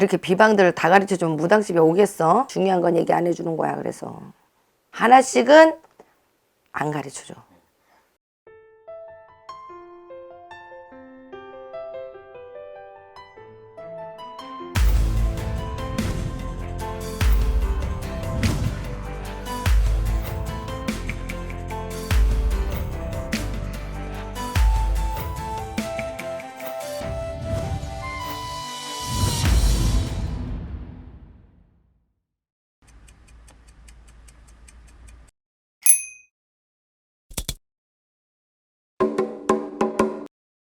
이렇게 비방들을 다 가르쳐 주면 무당집에 오겠어? 중요한 건 얘기 안 해주는 거야. 그래서 하나씩은 안 가르쳐 줘.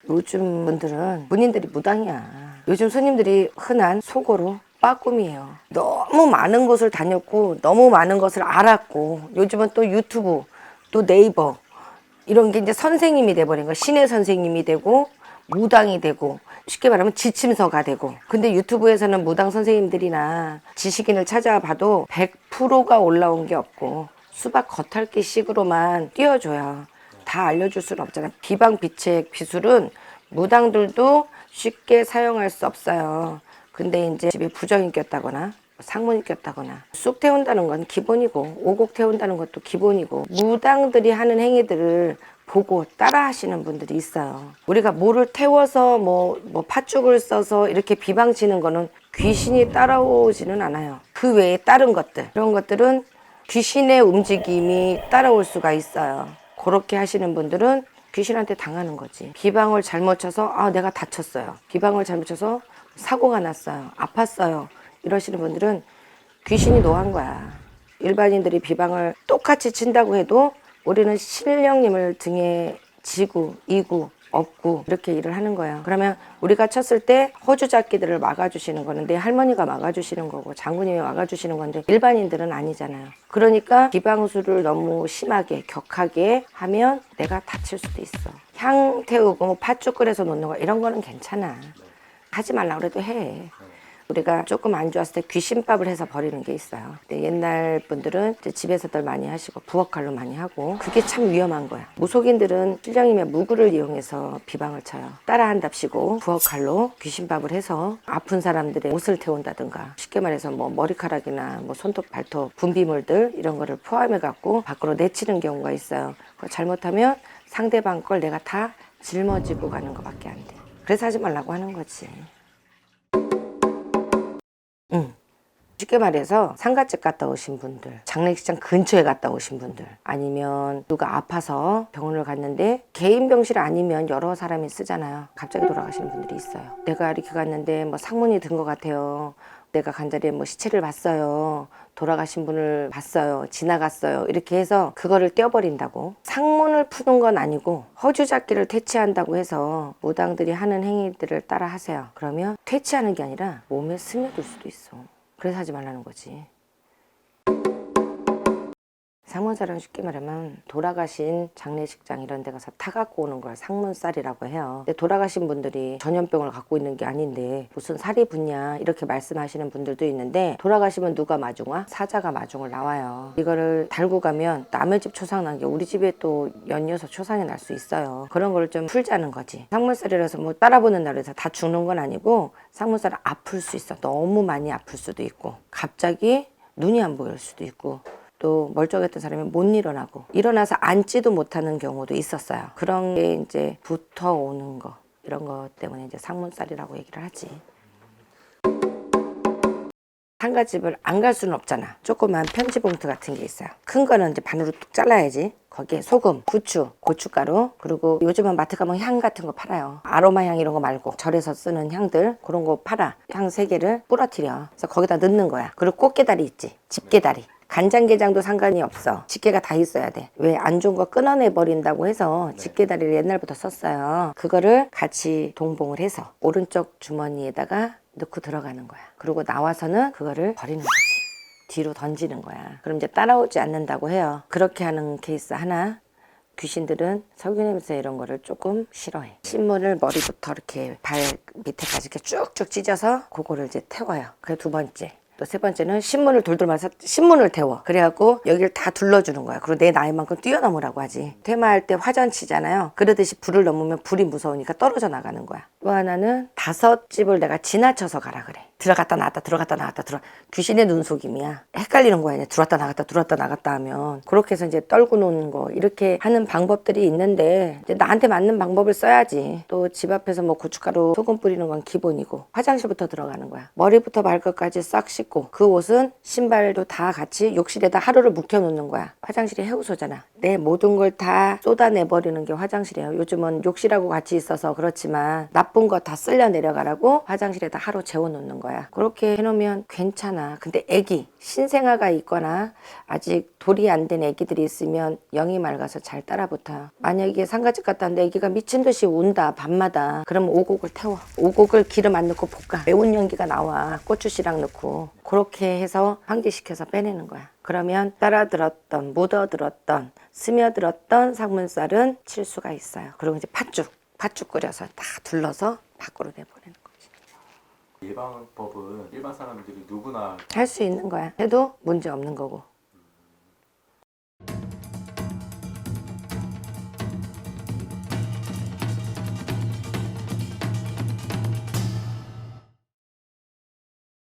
요즘 분들은 본인들이 무당이야. 요즘 손님들이 흔한 속어로 빠꿈이에요. 너무 많은 곳을 다녔고 너무 많은 것을 알았고 요즘은 또 유튜브 또 네이버 이런 게 이제 선생님이 돼버린 거야. 신의 선생님이 되고 무당이 되고 쉽게 말하면 지침서가 되고 근데 유튜브에서는 무당 선생님들이나 지식인을 찾아봐도 100%가 올라온 게 없고 수박 겉핥기 식으로만 띄워줘요. 다 알려줄 수는 없잖아. 비방 비책 기술은 무당들도 쉽게 사용할 수 없어요. 근데 이제 집에 부정이 꼈다거나 상문이 꼈다거나 쑥 태운다는 건 기본이고 오곡 태운다는 것도 기본이고 무당들이 하는 행위들을 보고 따라 하시는 분들이 있어요. 우리가 뭐를 태워서 뭐, 뭐 팥죽을 써서 이렇게 비방치는 거는 귀신이 따라오지는 않아요. 그 외에 다른 것들. 그런 것들은 귀신의 움직임이 따라올 수가 있어요. 그렇게 하시는 분들은 귀신한테 당하는 거지. 비방을 잘못 쳐서 아 내가 다쳤어요. 비방을 잘못 쳐서 사고가 났어요. 아팠어요. 이러시는 분들은 귀신이 노한 거야. 일반인들이 비방을 똑같이 친다고 해도 우리는 신령님을 등에 지고 이고 업고 이렇게 일을 하는 거예요. 그러면 우리가 쳤을 때 호주 잡기들을 막아주시는 거는 내 할머니가 막아주시는 거고 장군님이 막아주시는 건데 일반인들은 아니잖아요. 그러니까 비방수를 너무 심하게 격하게 하면 내가 다칠 수도 있어. 향 태우고 뭐 팥죽 끓여서 놓는 거 이런 거는 괜찮아. 하지 말라 그래도 해. 우리가 조금 안 좋았을 때 귀신밥을 해서 버리는 게 있어요. 근데 옛날 분들은 집에서들 많이 하시고 부엌칼로 많이 하고 그게 참 위험한 거야. 무속인들은 실령님의 무구를 이용해서 비방을 쳐요. 따라한답시고 부엌칼로 귀신밥을 해서 아픈 사람들의 옷을 태운다든가 쉽게 말해서 뭐 머리카락이나 뭐 손톱 발톱 분비물들 이런 거를 포함해 갖고 밖으로 내치는 경우가 있어요. 그거 잘못하면 상대방 걸 내가 다 짊어지고 가는 것밖에 안 돼. 그래서 하지 말라고 하는 거지. 쉽게 말해서 상가집 갔다 오신 분들, 장례식장 근처에 갔다 오신 분들, 아니면 누가 아파서 병원을 갔는데 개인 병실 아니면 여러 사람이 쓰잖아요. 갑자기 돌아가시는 분들이 있어요. 내가 이렇게 갔는데 뭐 상문이 든 것 같아요. 내가 간 자리에 뭐 시체를 봤어요. 돌아가신 분을 봤어요. 지나갔어요. 이렇게 해서 그거를 떼어버린다고. 상문을 푸는 건 아니고 허주잡기를 퇴치한다고 해서 무당들이 하는 행위들을 따라 하세요. 그러면 퇴치하는 게 아니라 몸에 스며들 수도 있어. 그래서 하지 말라는 거지. 상문살은 쉽게 말하면 돌아가신 장례식장 이런 데 가서 타 갖고 오는 걸 상문살이라고 해요. 근데 돌아가신 분들이 전염병을 갖고 있는 게 아닌데 무슨 살이 붙냐 이렇게 말씀하시는 분들도 있는데 돌아가시면 누가 마중와? 사자가 마중을 나와요. 이거를 달고 가면 남의 집 초상 난 게 우리 집에 또 연이어서 초상이 날 수 있어요. 그런 걸 좀 풀자는 거지. 상문살이라서 뭐 따라보는 날에서 다 죽는 건 아니고 상문살은 아플 수 있어. 너무 많이 아플 수도 있고 갑자기 눈이 안 보일 수도 있고 또 멀쩡했던 사람이 못 일어나고 일어나서 앉지도 못하는 경우도 있었어요. 그런 게 이제 붙어 오는 거 이런 것 때문에 이제 상문살이라고 얘기를 하지. 상가집을 안 갈 수는 없잖아. 조그만 편지 봉투 같은 게 있어요. 큰 거는 이제 반으로 뚝 잘라야지. 거기에 소금, 후추, 고춧가루, 그리고 요즘은 마트 가면 향 같은 거 팔아요. 아로마 향 이런 거 말고 절에서 쓰는 향들 그런 거 팔아. 향 세 개를 부러뜨려. 그래서 거기다 넣는 거야. 그리고 꽃게다리 있지. 집게다리. 간장게장도 상관이 없어. 집게가 다 있어야 돼. 왜 안 좋은 거 끊어내 버린다고 해서 집게다리를 옛날부터 썼어요. 그거를 같이 동봉을 해서 오른쪽 주머니에다가 넣고 들어가는 거야. 그리고 나와서는 그거를 버리는 거지. 뒤로 던지는 거야. 그럼 이제 따라오지 않는다고 해요. 그렇게 하는 케이스 하나. 귀신들은 석유 냄새 이런 거를 조금 싫어해. 신문을 머리부터 이렇게 발 밑에까지 이렇게 쭉쭉 찢어서 그거를 이제 태워요. 그래 두 번째. 또 세 번째는 신문을 돌돌 말아서 신문을 태워. 그래갖고 여기를 다 둘러주는 거야. 그리고 내 나이만큼 뛰어넘으라고 하지. 퇴마할 때 화전 치잖아요. 그러듯이 불을 넘으면 불이 무서우니까 떨어져 나가는 거야. 또 하나는 다섯 집을 내가 지나쳐서 가라 그래. 들어갔다 나왔다 들어갔다 나왔다 들어 귀신의 눈속임이야. 헷갈리는 거야 이제 들어왔다 나갔다 들어왔다 나갔다 하면. 그렇게 해서 이제 떨고 노는 거 이렇게 하는 방법들이 있는데 이제 나한테 맞는 방법을 써야지. 또 집 앞에서 뭐 고춧가루 소금 뿌리는 건 기본이고 화장실부터 들어가는 거야. 머리부터 발끝까지 싹 씻고 그 옷은 신발도 다 같이 욕실에다 하루를 묵혀 놓는 거야. 화장실이 해우소잖아 내 모든 걸 다 쏟아내 버리는 게 화장실이에요. 요즘은 욕실하고 같이 있어서 그렇지만 나쁜 거 다 쓸려 내려가라고 화장실에다 하루 재워 놓는 거야. 그렇게 해놓으면 괜찮아. 근데 애기 신생아가 있거나 아직 돌이 안 된 애기들이 있으면 영이 맑아서 잘 따라 붙어요. 만약에 상가집 갔다 왔는데 애기가 미친 듯이 운다 밤마다. 그럼 오곡을 태워. 오곡을 기름 안 넣고 볶아. 매운 연기가 나와. 고추씨랑 넣고. 그렇게 해서 환기시켜서 빼내는 거야 그러면 따라 들었던 묻어 들었던 스며들었던 상문살은 칠 수가 있어요. 그리고 이제 팥죽 팥죽 끓여서 다 둘러서 밖으로 내보내는 거지. 예방법은 일반 사람들이 누구나 할 수 있는 거야. 해도 문제 없는 거고